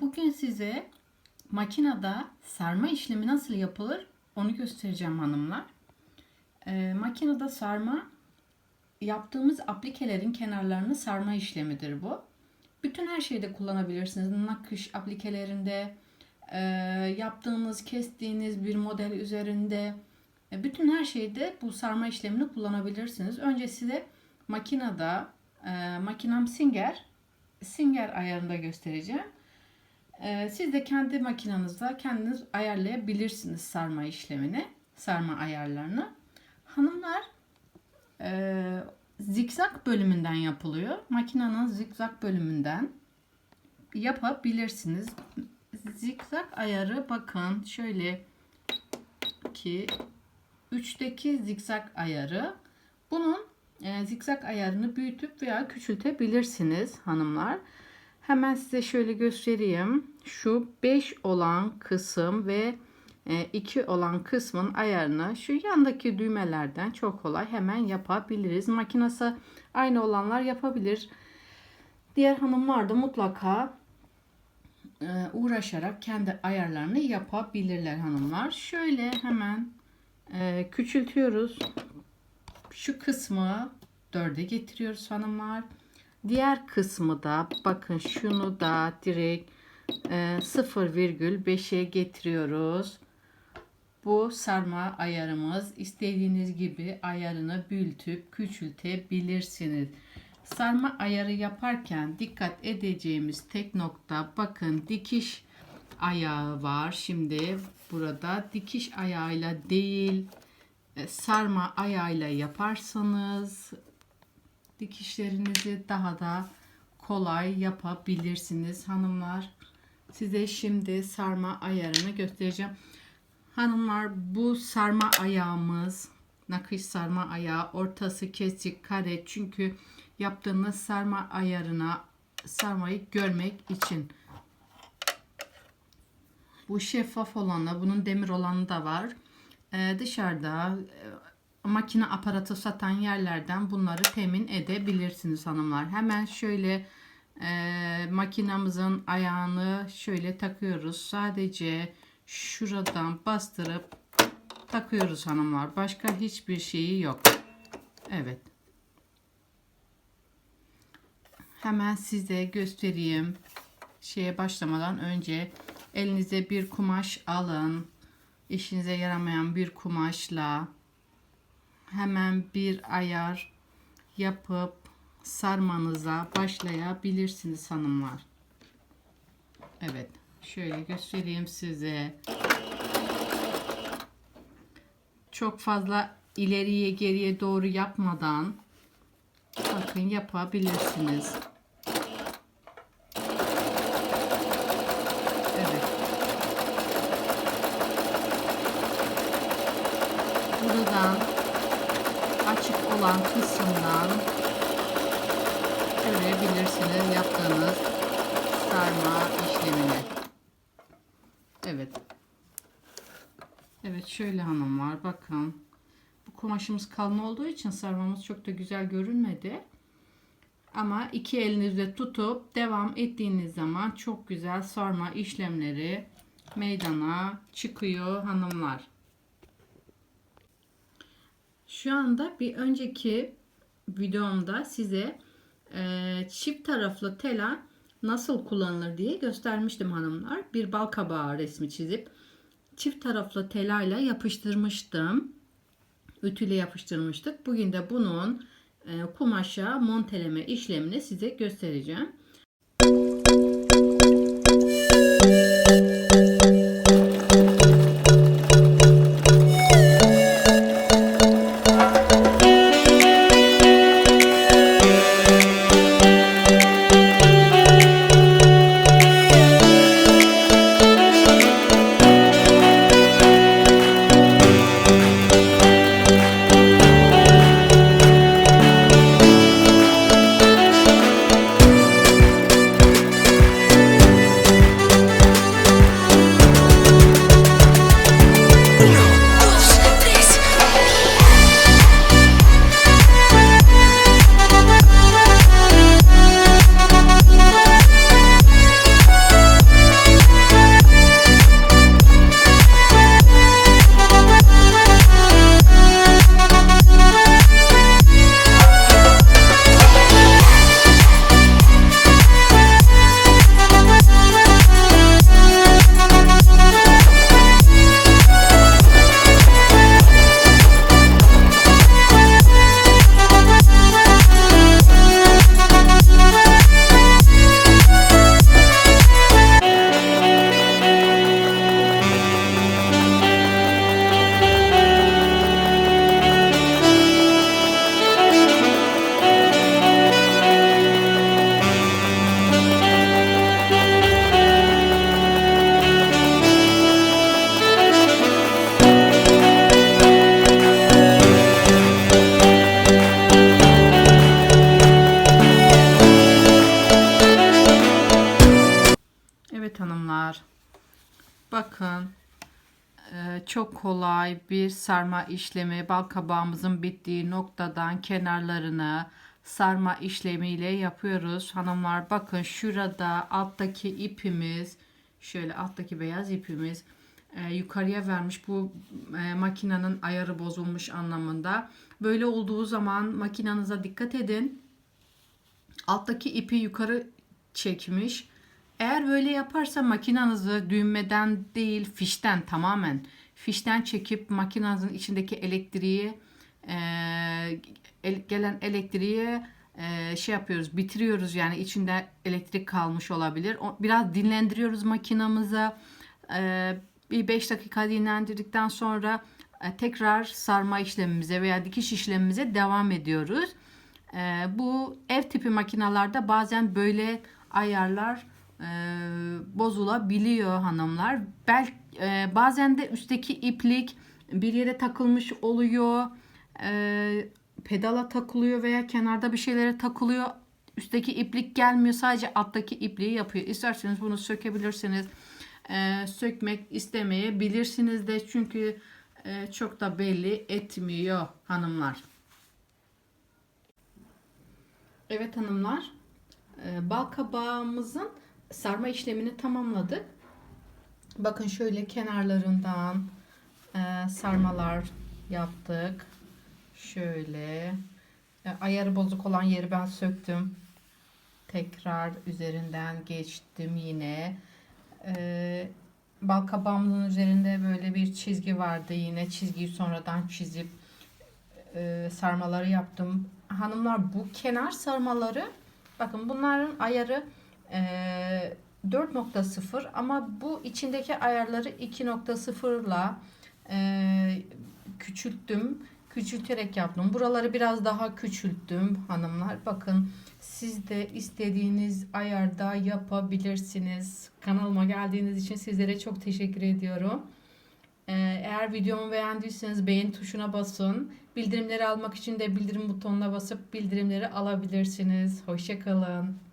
bugün size makinede sarma işlemi nasıl yapılır onu göstereceğim hanımlar. Ee, makinede sarma yaptığımız aplikelerin kenarlarını sarma işlemidir bu. Bütün her şeyde kullanabilirsiniz. Nakış aplikelerinde, e, yaptığınız, kestiğiniz bir model üzerinde, e, bütün her şeyde bu sarma işlemini kullanabilirsiniz. Önce size makinede, e, makinam Singer, Singer ayarında göstereceğim. E, siz de kendi makinenizde kendiniz ayarlayabilirsiniz sarma işlemini, sarma ayarlarını. Hanımlar e, zikzak bölümünden yapılıyor. Makinenin zikzak bölümünden yapabilirsiniz. Zikzak ayarı bakın şöyle ki 3'teki zikzak ayarı. Bunun e, zikzak ayarını büyütüp veya küçültebilirsiniz hanımlar. Hemen size şöyle göstereyim. Şu 5 olan kısım ve 2 olan kısmın ayarını şu yandaki düğmelerden çok kolay hemen yapabiliriz. Makinesi aynı olanlar yapabilir. Diğer hanımlar da mutlaka e, uğraşarak kendi ayarlarını yapabilirler hanımlar. Şöyle hemen e, küçültüyoruz. Şu kısmı dörde getiriyoruz hanımlar. Diğer kısmı da bakın şunu da direkt e, 0,5'e getiriyoruz. Bu sarma ayarımız istediğiniz gibi ayarını büyütüp küçültebilirsiniz. Sarma ayarı yaparken dikkat edeceğimiz tek nokta bakın dikiş ayağı var. Şimdi burada dikiş ayağıyla değil e, sarma ayağıyla yaparsanız dikişlerinizi daha da kolay yapabilirsiniz hanımlar. Size şimdi sarma ayarını göstereceğim. Hanımlar bu sarma ayağımız nakış sarma ayağı ortası kesik kare çünkü yaptığınız sarma ayarına sarmayı görmek için bu şeffaf olanla bunun demir olanı da var ee, dışarıda makine aparatı satan yerlerden bunları temin edebilirsiniz hanımlar hemen şöyle e, makinamızın ayağını şöyle takıyoruz sadece şuradan bastırıp takıyoruz hanımlar. Başka hiçbir şeyi yok. Evet. Hemen size göstereyim. Şeye başlamadan önce elinize bir kumaş alın. İşinize yaramayan bir kumaşla hemen bir ayar yapıp sarmanıza başlayabilirsiniz hanımlar. Evet. Şöyle göstereyim size. Çok fazla ileriye geriye doğru yapmadan bakın yapabilirsiniz. Evet. Buradan açık olan kısımdan görebilirsiniz yaptığınız sarma işlemini. Evet. Evet şöyle hanımlar bakın. Bu kumaşımız kalın olduğu için sarmamız çok da güzel görünmedi. Ama iki elinizle tutup devam ettiğiniz zaman çok güzel sarma işlemleri meydana çıkıyor hanımlar. Şu anda bir önceki videomda size e, çift taraflı tela nasıl kullanılır diye göstermiştim hanımlar. Bir bal kabağı resmi çizip çift taraflı telayla yapıştırmıştım. Ütüyle yapıştırmıştık. Bugün de bunun e, kumaşa monteleme işlemini size göstereceğim. Bakın e, çok kolay bir sarma işlemi bal kabağımızın bittiği noktadan kenarlarını sarma işlemiyle yapıyoruz. Hanımlar bakın şurada alttaki ipimiz şöyle alttaki beyaz ipimiz e, yukarıya vermiş bu e, makinenin ayarı bozulmuş anlamında. Böyle olduğu zaman makinanıza dikkat edin. Alttaki ipi yukarı çekmiş. Eğer böyle yaparsa makinanızı düğmeden değil fişten tamamen fişten çekip makinanızın içindeki elektriği e, el- gelen elektriği e, şey yapıyoruz bitiriyoruz yani içinde elektrik kalmış olabilir. O, biraz dinlendiriyoruz makinamızı. E, bir 5 dakika dinlendirdikten sonra e, tekrar sarma işlemimize veya dikiş işlemimize devam ediyoruz. E, bu ev tipi makinalarda bazen böyle ayarlar e, bozulabiliyor hanımlar. Bel, e, bazen de üstteki iplik bir yere takılmış oluyor. E, pedala takılıyor veya kenarda bir şeylere takılıyor. Üstteki iplik gelmiyor. Sadece alttaki ipliği yapıyor. İsterseniz bunu sökebilirsiniz. E, sökmek istemeyebilirsiniz de çünkü e, çok da belli etmiyor hanımlar. Evet hanımlar, e, bal kabağımızın sarma işlemini tamamladık. Bakın şöyle kenarlarından e, sarmalar yaptık. Şöyle e, ayarı bozuk olan yeri ben söktüm. Tekrar üzerinden geçtim yine. E, bal üzerinde böyle bir çizgi vardı yine çizgiyi sonradan çizip e, sarmaları yaptım. Hanımlar bu kenar sarmaları bakın bunların ayarı e, 4.0 ama bu içindeki ayarları 2.0 ile küçülttüm. Küçülterek yaptım. Buraları biraz daha küçülttüm hanımlar. Bakın siz de istediğiniz ayarda yapabilirsiniz. Kanalıma geldiğiniz için sizlere çok teşekkür ediyorum. Ee, Eğer videomu beğendiyseniz beğen tuşuna basın. Bildirimleri almak için de bildirim butonuna basıp bildirimleri alabilirsiniz. Hoşçakalın.